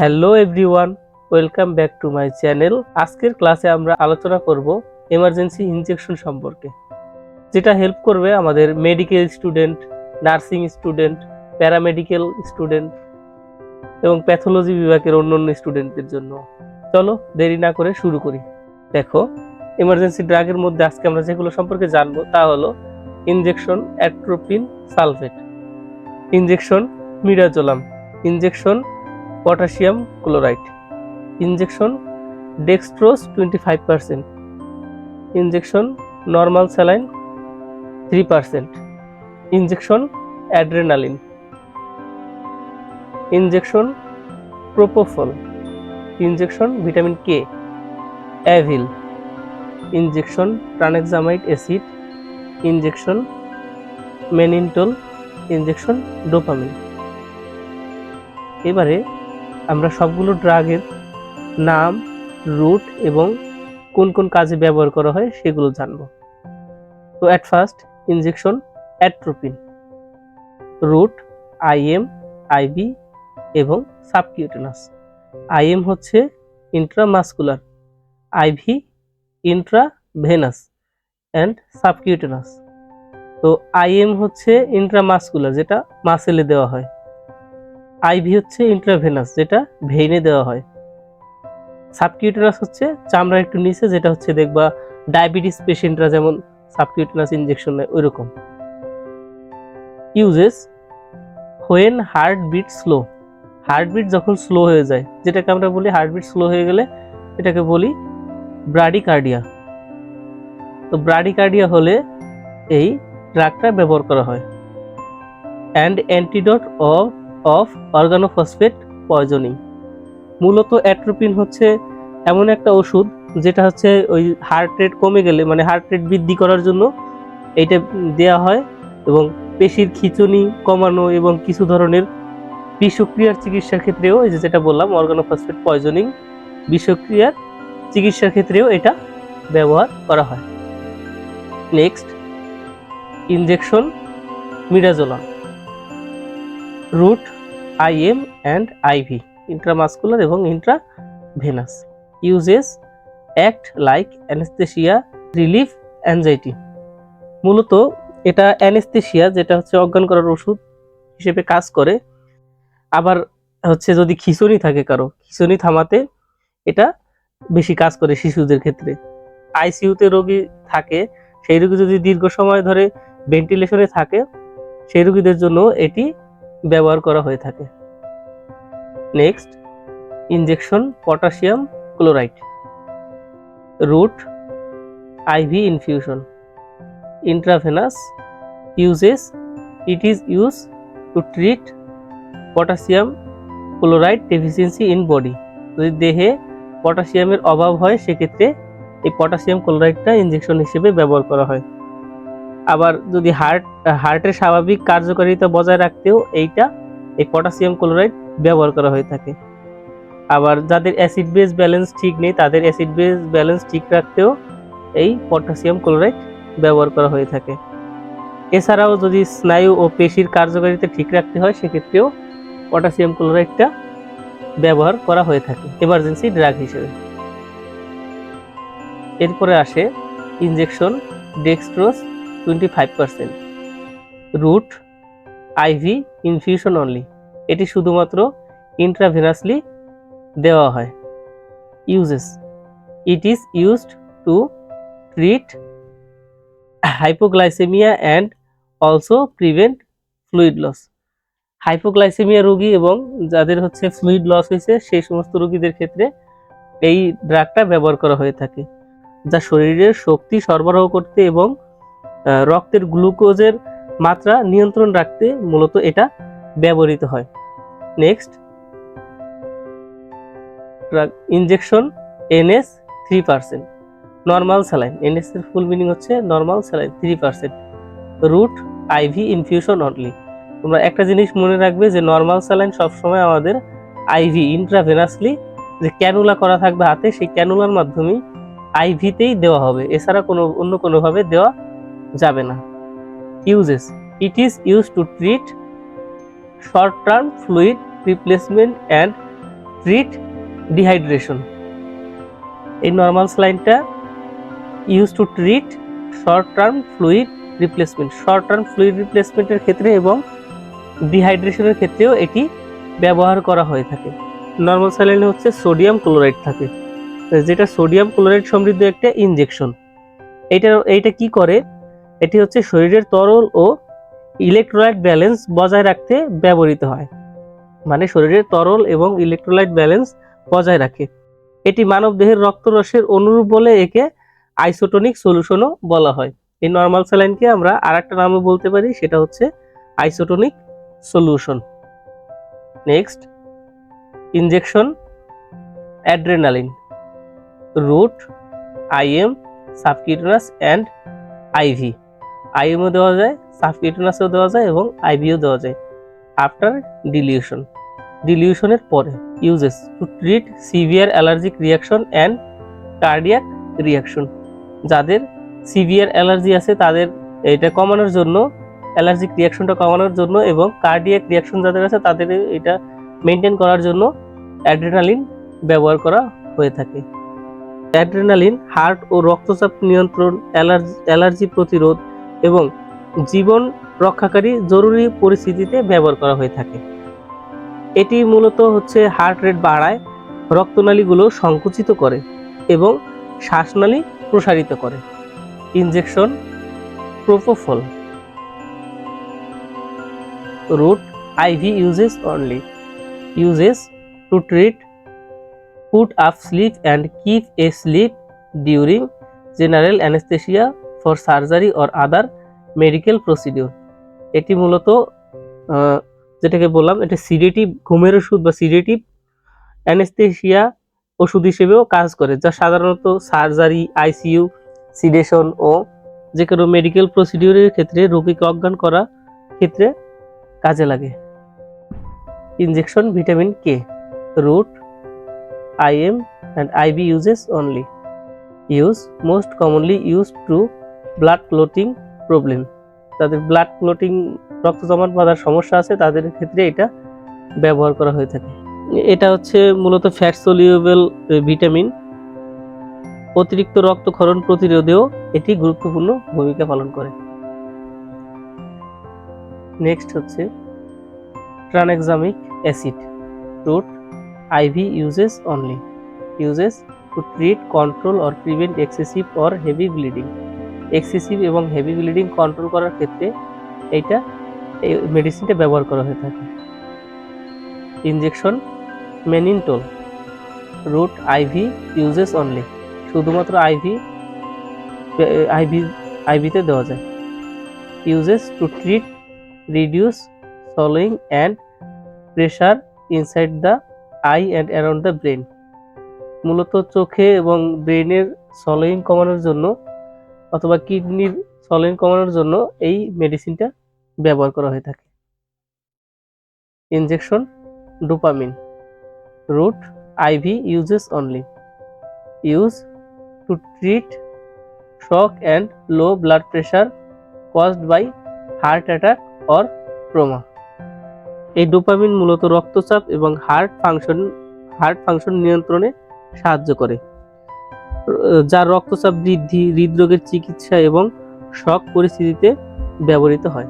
Hello everyone, welcome back to my channel. আজকের ক্লাসে আমরা আলোচনা করব এমার্জেন্সি ইনজেকশন সম্পর্কে, যেটা হেল্প করবে আমাদের medical student, nursing student, paramedical student এবং প্যাথোলজি বিভাগের অন্যান্য স্টুডেন্টদের জন্য। চলো দেরি না করে শুরু করি। দেখো, এমার্জেন্সি ড্রাগের মধ্যে আজকে আমরা যেগুলো সম্পর্কে জানব তা হলো injection atropine sulphate, injection midazolam injection potassium chloride. Injection dextrose twenty five percent. Injection normal saline three percent. Injection adrenaline. Injection propofol. Injection vitamin K. Avil. Injection tranexamic acid. Injection mannitol. Injection dopamine. এবারে আমরা সবগুলো ড্রাগের নাম, root এবং কোন কোন কাজে ব্যবহার করা হয় সেগুলো জানব। তো at first injection atropine route IM IV এবং সাবকিউটেনাস আইএম হচ্ছে intramuscular IV intravenous and subcutaneous তো আইএম হচ্ছে ইন্ট্রামাসকুলার যেটা মাসেলে দেওয়া হয়। আইভি হচ্ছে ইন্ট্রাভেনাস যেটা ভেইনে দেওয়া হয়। সাবকিউটেনাস হচ্ছে চামড়ার একটু নিচে, যেটা হচ্ছে দেখবা ডায়াবেটিস পেশেন্টরা যেমন সাবকিউটেনাস ইনজেকশন নেয় ওই রকম uses when heart beat slow heartbeat যখন স্লো হয়ে যায়, যেটাকে আমরা বলি হার্টবিট স্লো হয়ে গেলে, এটাকে বলি ব্রাডিকার্ডিয়া তো ব্রাডিকার্ডিয়া হলে এই ড্রাগটা ব্যবহার করা হয়। And antidote of of organophosphate poisoning. মূলত অ্যাট্রোপিন হচ্ছে এমন একটা ওষুধ যেটা হচ্ছে ওই হার্ট রেট কমে গেলে মানে হার্ট রেট বৃদ্ধি করার জন্য এইটা দেয়া হয় এবং পেশির খিচুনি কমানো এবং কিছু ধরনের বিষক্রিয়ার চিকিৎসার ক্ষেত্রেও এই যে যেটা বললাম, অর্গানোফসফেট পয়জনিং বিষক্রিয়ার চিকিৎসার ক্ষেত্রেও এটা ব্যবহার করা হয়। Next, injection midazolam route IM and IV intramuscular এবং intravenous uses act like anaesthesia relief anxiety মূলত এটা অ্যানেস্থেশিয়া যেটা হচ্ছে অজ্ঞান করার ওষুধ হিসেবে কাজ করে। আবার হচ্ছে যদি খিচুনি থাকে কারও, খিচুনি থামাতে এটা বেশি কাজ করে শিশুদের ক্ষেত্রে। আইসিইউতে রোগী থাকে, সেই রোগী যদি দীর্ঘ সময় ধরে ভেন্টিলেশনে থাকে, সেই রোগীদের জন্য এটি ব্যবহার করা হয়ে থাকে। Next injection potassium chloride route IV infusion intravenous uses it is use to treat potassium chloride deficiency in body যদি দেহে পটাশিয়ামের অভাব হয়, সেক্ষেত্রে এই পটাশিয়াম ক্লোরাইডটা ইনজেকশন হিসেবে ব্যবহার করা হয়। আবার যদি হার্ট হার্টের স্বাভাবিক কার্যকারিতা বজায় রাখতেও এইটা এই পটাশিয়াম ক্লোরাইড ব্যবহার করা হয়ে থাকে। আবার যাদের অ্যাসিড বেস ব্যালেন্স ঠিক নেই, তাদের অ্যাসিড বেস ব্যালেন্স ঠিক রাখতেও এই পটাশিয়াম ক্লোরাইড ব্যবহার করা হয়ে থাকে। এছাড়াও যদি স্নায়ু ও পেশির কার্যকারিতা ঠিক রাখতে হয়, সেক্ষেত্রেও পটাশিয়াম ক্লোরাইডটা ব্যবহার করা হয়ে থাকে এমার্জেন্সি ড্রাগ হিসেবে। এরপরে আসে injection dextrose twenty five percent route IV infusion only এটি শুধুমাত্র ইন্ট্রাভেনাসলি দেওয়া হয়। Uses it is used to treat hypoglycaemia and also prevent fluid loss hypoglycaemia রোগী এবং যাদের হচ্ছে ফ্লুইড লস হয়েছে, সেই সমস্ত রোগীদের ক্ষেত্রে এই ড্রাগটা ব্যবহার করা হয়ে থাকে, যা শরীরের শক্তি সরবরাহ করতে এবং রক্তের গ্লুকোজের মাত্রা নিয়ন্ত্রণ রাখতে মূলত এটা ব্যবহৃত হয়। Next injection NS three percent normal saline NS এর ফুল মিনিং হচ্ছে normal saline three percent route IV infusion only তোমরা একটা জিনিস মনে রাখবে যে নর্মাল স্যালাইন সবসময় আমাদের আইভি ইন্ট্রাভেনাসলি যে ক্যানুলা করা থাকবে হাতে, সেই ক্যানুলার মাধ্যমে আইভিতেই দেওয়া হবে। এছাড়া কোনো, অন্য কোনোভাবে দেওয়া যাবে না। Uses it is use to treat short term fluid replacement and treat dehydration এই normal স্লাইনটা use to treat short term fluid replacement short term fluid রিপ্লেসমেন্টের ক্ষেত্রে এবং ডিহাইড্রেশনের ক্ষেত্রেও এটি ব্যবহার করা হয়ে থাকে। নর্মাল স্যালাইনে হচ্ছে সোডিয়াম ক্লোরাইড থাকে। যেটা সোডিয়াম ক্লোরাইড সমৃদ্ধ একটা ইনজেকশন এটা এইটা কি করে? এটি হচ্ছে শরীরের তরল ও ইলেকট্রোলাইট ব্যালেন্স বজায় রাখতে ব্যবহৃত হয়। মানে শরীরের তরল এবং ইলেকট্রোলাইট ব্যালেন্স বজায় রাখে। এটি মানব দেহের রক্তরসের অনুরূপ বলে একে আইসোটোনিক সলিউশনও বলা হয়। এই নর্মাল স্যালাইনকে আমরা আর একটা নামে বলতে পারি, সেটা হচ্ছে isotonic solution next injection adrenaline route IM subcutaneous and IV IMO দেওয়া যায় সাবকিউটেনাসও দেওয়া যায় এবং আইভিও দেওয়া যায়। আফটার ডিলিউশন ডিলিউশনের পরে uses to treat severe allergic reaction and cardiac reaction যাদের সিভিয়ার অ্যালার্জি আছে, তাদের এটা কমানোর জন্য অ্যালার্জিক রিয়াকশনটা কমানোর জন্য এবং কার্ডিয়াক রিয়াকশন যাদের আছে, তাদের এটা মেনটেন করার জন্য অ্যাড্রেনালিন ব্যবহার করা হয়ে থাকে। অ্যাড্রেনালিন হার্ট ও রক্তচাপ নিয়ন্ত্রণ অ্যালার্জি অ্যালার্জি প্রতিরোধ এবং জীবন রক্ষাকারী জরুরি পরিস্থিতিতে ব্যবহার করা হয়ে থাকে। এটি মূলত হচ্ছে হার্ট রেট বাড়ায়, রক্তনালীগুলো সংকুচিত করে এবং শ্বাসনালী প্রসারিত করে। Injection propofol root IV uses only uses to treat, put up sleep and keep asleep during general anesthesia for surgery or other medical procedure. এটি মূলত যেটাকে বললাম, এটা সিডেটিভ ঘুমের ওষুধ বা সিডেটিভ অ্যানেস্থেশিয়া ওষুধ হিসেবেও কাজ করে, যা সাধারণত সার্জারি আইসিইউ সিডেশন ও যে কোনো মেডিকেল প্রসিডিউরের ক্ষেত্রে রোগীকে অজ্ঞান করা ক্ষেত্রে কাজে লাগে। Injection vitamin K route IM and IV uses only use most commonly use to blood clotting problem তাদের ব্লাড ক্লোটিং রক্ত জমাট বাঁধার সমস্যা আছে, তাদের ক্ষেত্রে এটা ব্যবহার করা হয়ে থাকে। এটা হচ্ছে মূলত ফ্যাট সলিউবেল ভিটামিন অতিরিক্ত রক্তক্ষরণ প্রতিরোধেও এটি গুরুত্বপূর্ণ ভূমিকা পালন করে। নেক্সট হচ্ছে tranexamic acid route IV uses only uses to treat control or prevent excessive or heavy bleeding excessive এবং হেভি ব্লিডিং কন্ট্রোল করার ক্ষেত্রে এইটা, এই মেডিসিনটা ব্যবহার করা হয়ে থাকে। Injection mannitol route IV uses only শুধুমাত্র আইভি আইভি আইভিতে দেওয়া যায়। Uses to treat reduce swelling and pressure inside the eye and around the brain মূলত চোখে এবং ব্রেনের সলোয়িং কমানোর জন্য অথবা কিডনির সলোয়িং কমানোর জন্য এই মেডিসিনটা ব্যবহার করা হয়ে থাকে। Injection dopamine route IV uses only use to treat shock and low blood pressure caused by heart attack or trauma এই ডোপামিন মূলত রক্তচাপ এবং হার্ট ফাংশন হার্ট ফাংশন নিয়ন্ত্রণে সাহায্য করে। যা রক্তচাপ বৃদ্ধি হৃদরোগের চিকিৎসা এবং শক পরিস্থিতিতে ব্যবহৃত হয়।